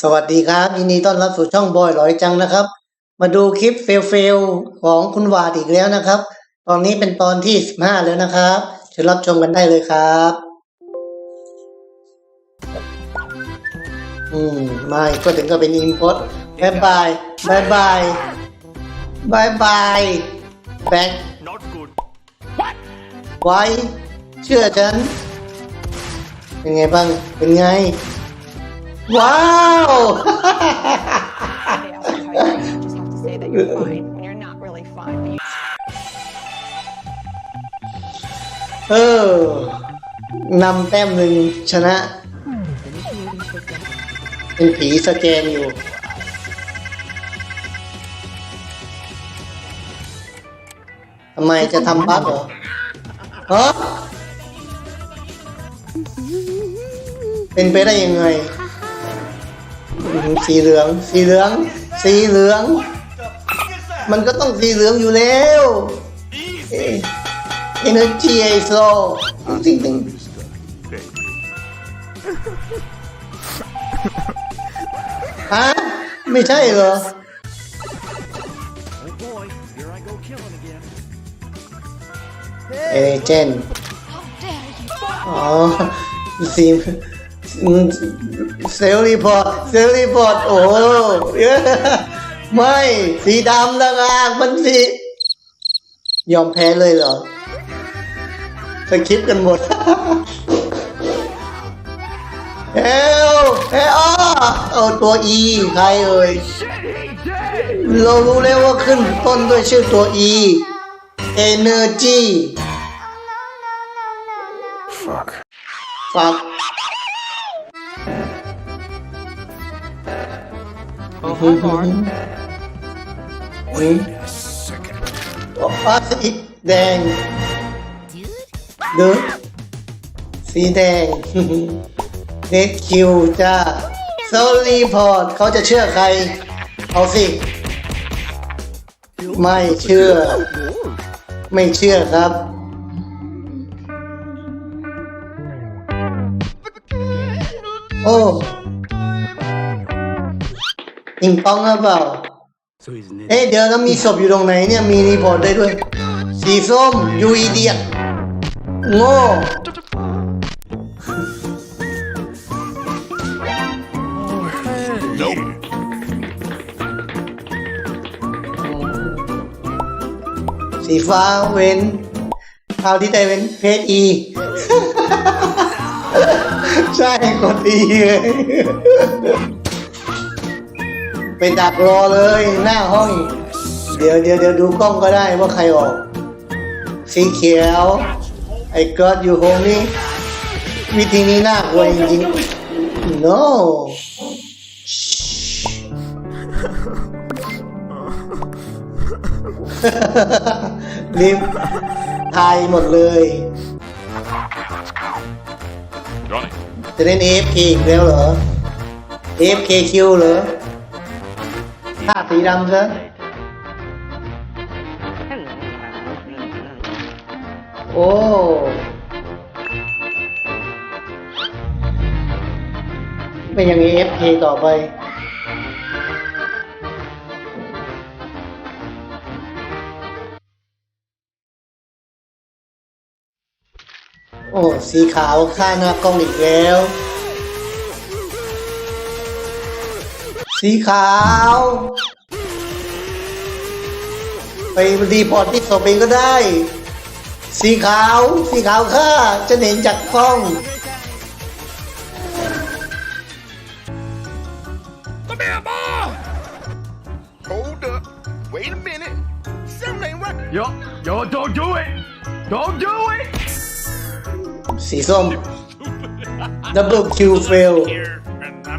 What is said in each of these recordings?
สวัสดีครับยินดีต้อนรับสู่ช่องบอยหลอยจังนะครับ มาดูคลิปเฟลเฟลของคุณวาดอีกแล้วนะครับ ตอนนี้เป็นตอนที่สิบห้าแล้วนะครับเชิญรับชมกันได้เลยครับ อืมไม่ก็ถึงก็เป็นอินพุตบายบายบายบายบายบายแบ็ค Not good. ไว้เชื่อฉัน เป็นไงบ้างเป็นไง ว้าว Someday I'll tell you, you just have to say that you're fine when you're not really fine. But you เออนำแต้มหนึ่งชนะ เป็นผีสแกนอยู่ ทำไมจะทำบั๊กเหรอฮะเป็นไปได้ยังไงอื้อหือ สีเหลือง สีเหลือง สีเหลือง มันก็ต้องสีเหลืองอยู่แล้วเอ๊ะ energy ไอโซจริงๆฮะไม่ใช่เหรอ Oh boy, here I go killing again. เอเจนต์อ๋อซี มเซลล์รีพอร์ตเซลล์รีพอร์ตโอ้โหเยอะไม่สีดำต่างหากมันสียอมแพ้เลยเหรอสคริปต์กันหมดเอลเอลอ้อเอาตัว E ใครเอ่ยเรารู้แล้วว่าขึ้นต้นด้วยชื่อตัว E Energy Fuck. fuck Oh, hi, Mark. อืม Second. อ๋อสีแดงดูสีแดง เด็กคิวจ้าโซลีพอร์ตเขาจะเชื่อใคร เอาสิ ไม่เชื่อ ไม่เชื่อครับ โอ้ ปิงปองหรือเปล่า So he's an เอ๊ะเดี๋ยวแล้วมีศพอยู่ตรงไหนเนี่ย มีรีพอร์ตได้ด้วย สีส้มยูอีเดียโง่ Nope. สีฟ้าเว้นคราวที่ได้เว้นเพจอี ใช่กดอีเลย ไปดักรอเลยหน้าห้อง เดี๋ยวเดี๋ยวเดี๋ยวดูกล้องก็ได้ว่าใครออก สีเขียว ไอ้ก็อยู่โฮมี่วิธีนี้น่ากลัวจริงๆ no รีบทายหมดเลย Johnny. จะเล่น AFK อีกแล้วเหรอ AFK คิวเหรอ ท่าสีดำซะโอ้เป็นอย่าง AFK ต่อไป โอ้ สีขาวข้างหน้ากล้องอีกแล้ว สีขาวไปรีพอร์ตที่ศพเองก็ได้ สีขาว สีขาวข้าจะเห็นจากกล้อง Come here, boy. Hold up. Wait a minute. Something ain't right. Yo, yo, don't do it. Don't do it. สีส้มดับเ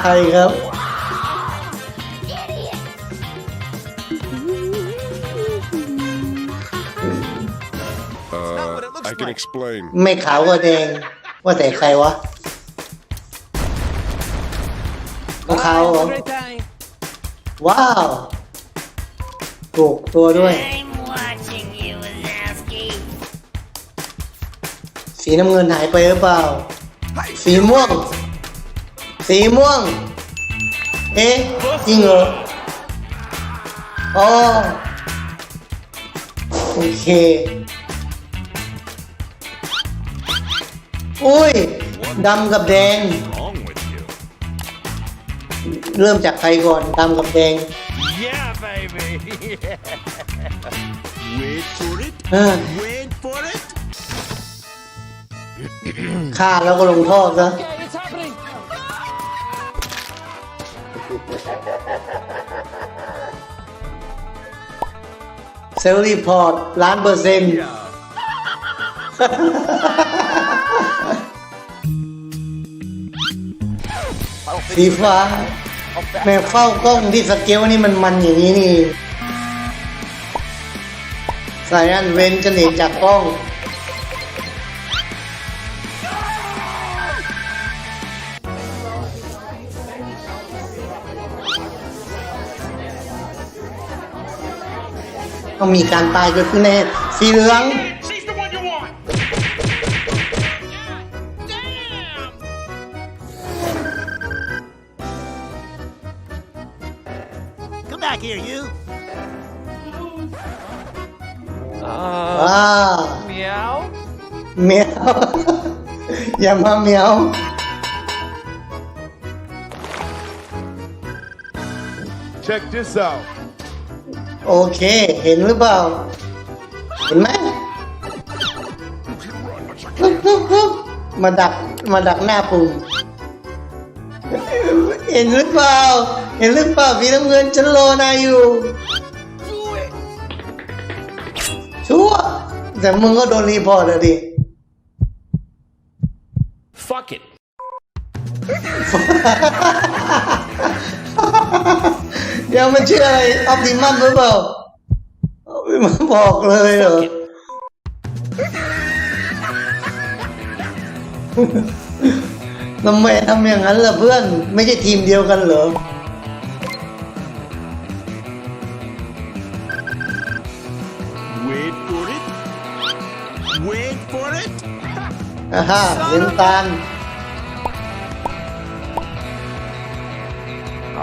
ใครครับ I ไม่ขาวก็แดง ว่าแต่ใครวะพวกเขาเหรอว้าวปลูกตัวด้วย สีน้ำเงินหายไปหรือเปล่า สีม่วง สีม่วง เอ๊ะจริงเหรออ๋อโอเค อุ้ยดำกับแดง Wrong with you? เริ่มจากใครก่อนดำกับแดง Yeah, baby. Wait for it. เออ Wait for it. ฆ่าแล้วก็ลงโทษซะ เซลล์รีพอร์ตล้านเปอร์เซ็นต์สีฟ้าแม่เฝ้ากล้องที่สเกลนี่มันมันอย่างนี้นี่สายอันเว้นจะหนีจากกล้อง ต้องมีการตายเกิดขึ้นแน่สีเหลือง She's the one you want. Come back here, you. ว้าวเมียวเมียว อย่ามาเมียว Check this out. โอเค เห็นหรือเปล่า เห็นไหมปุ๊บปุ๊บปุ๊บมาดักมาดักหน้าปุ่มเห็นหรือเปล่า เห็นหรือเปล่าพี่น้ำเงินฉันรอนายอยู่ ชั่ว แต่มึงก็โดนรีพอร์ตอะดิ Fuck it. เดี๋ยวมันชื่ออะไรออปติมัมหรือเปล่าออปติมัมบอกเลยเหรอทำไมทำอย่างนั้นล่ะเพื่อน ไม่ใช่ทีมเดียวกันเหรอ Wait for it. Wait for it. อ่าฮะเห็นตาล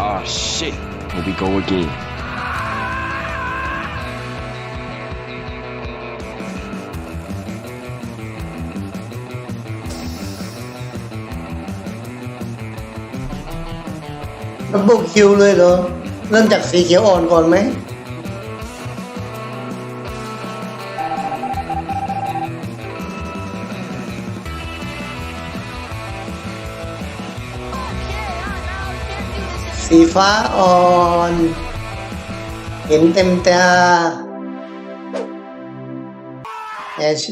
Oh shit. Here we go again. ดับเบิลคิวเลยเหรอ เริ่มจากสีเขียวอ่อนก่อนไหม สีฟ้าอ่อน เห็นเต็มตาแอช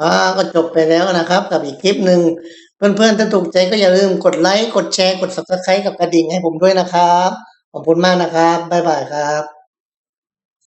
อ่าก็จบไปแล้วนะครับ กับอีกคลิปหนึ่งเพื่อนๆ ถ้าถูกใจก็อย่าลืมกดไลค์ กดแชร์ กด subscribe กับกระดิ่งให้ผมด้วยนะครับ ขอบคุณมากนะครับ บ๊ายบายครับ